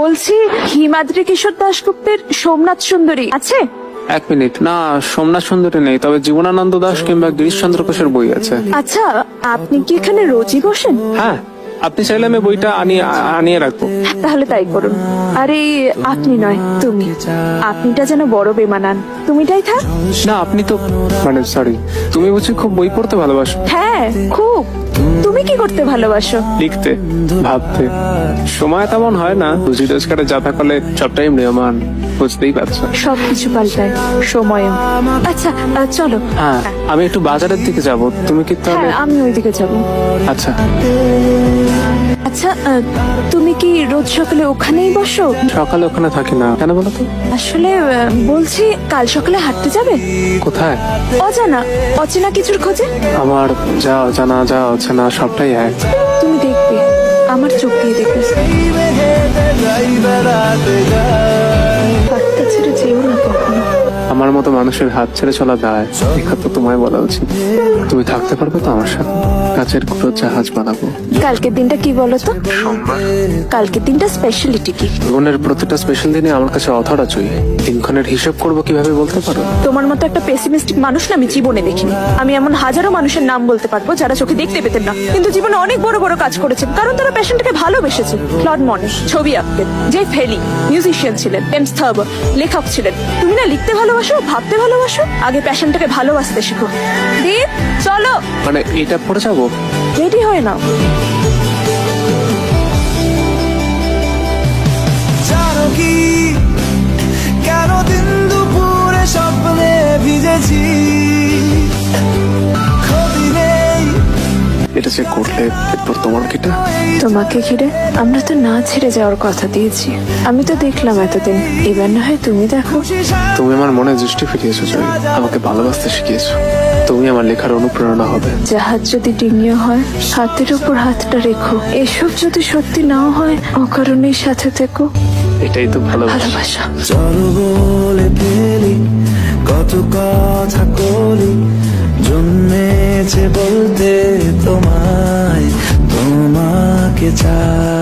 বলছি হিমাদ্রি কিশোর দাশগুপ্তের সোমনাথ সুন্দরী আছে? এক মিনিট। না সোমনাথ সুন্দরী নেই তবে জীবনানন্দ দাস কিংবা গিরিশচন্দ্র ঘোষের বই আছে। আচ্ছা আপনি কি এখানে রোজই বসেন? হ্যাঁ আপনি চাইলে আমি বইটা আনিয়ে আনিয়ে রাখব। তাহলে তাই করুন। আরে আপনি নয় তুমি। আপনিটা যেন বড় বেমানান। তুমিটাই থাক। না আপনি তো মানে সরি তুমি বুঝি খুব বই পড়তে ভালোবাসো। হ্যাঁ খুব। তুমি কি করতে ভালোবাসো? লিখতে ভাবতে। সময় তেমন হয় না রুজি রোজগারে যা থাকলে সবটাই নিয়মান বুঝতেই পারছ। সবকিছু পাল্টায় সময়ও। আচ্ছা আহ, চলো। হ্যাঁ আমি একটু বাজারের দিকে যাব তুমি কি তাহলে হ্যাঁ আমি ওইদিকে যাব। আচ্ছা। আচ্ছা আহ, তুমি কি রোজ সকালে ওখানেই বসো? সকালে ওখানে থাকি না। কেন বলো তো? আসলে আহ, বলছি কাল সকালে হাঁটতে যাবে? কোথায়? অজানা অচেনা কিছুর খোঁজে? আমার যা অজানা যা অচেনা সবটাই এক। তুমি দেখবে আমার চোখ দিয়ে দেখবে। হাতটা ছেড়ে যেও না কখনো। আমার মতো মানুষের হাত ছেড়ে চলা দায়। দেখা তো তোমায় বলা উচিত। তুমি থাকতে পারবে তো আমার সাথে? কাছের কুটো জাহাজ বানাবো। কালকের দিনটা কি বলো তো? কালকের দিনটা স্পেশালিটি কি? জীবনের প্রতিটা স্পেশাল দিনে আমার কাছে অথরা চুই দিনক্ষণের হিসেব করব কীভাবে বলতে পারো? তোমার মতো একটা পেসিমিস্টিক মানুষ না আমি জীবনে দেখিনি। আমি এমন হাজারো মানুষের নাম বলতে পারব যারা চোখে দেখতে পেতেন না। কিন্তু জীবনে অনেক বড় বড় কাজ করেছেন। কারণ তারা প্যাশনটাকে ভালোবেসেছে। ক্লড মনে ছবি আঁকতেন। যে ফেলি মিউজিশিয়ান ছিলেন। এমস লেখক ছিলেন। তুমি না লিখতে ভালোবাসো? ভাবতে ভালোবাসো আগে প্যাশনটাকে ভালোবাসতে শেখো। দীপ চলো। মানে এটা পড়ে যাব? রেডি হয়ে নাও। এটা যে করলে এরপর তোমার কিটা তোমাকে ঘিরে আমরা তো না ছেড়ে যাওয়ার কথা দিয়েছি। আমি তো দেখলাম এতদিন। এবার না হয় তুমি দেখো। তুমি আমার মনে দৃষ্টি ফিরিয়েছো জয়। আমাকে ভালোবাসতে শিখিয়েছো। তুমি আমার লেখার অনুপ্রেরণা হবে। জাহাজ যদি ডিঙিয়ে হয় হাতের উপর হাতটা রেখো। এসব যদি সত্যি নাও হয় অকারণেই সাথে থেকো। এটাই তো ভালোবাসা। ভালোবাসা। চলো বলে কত কথা কলি জন্মেছে বলতে তোমায় তোমাকে চাই।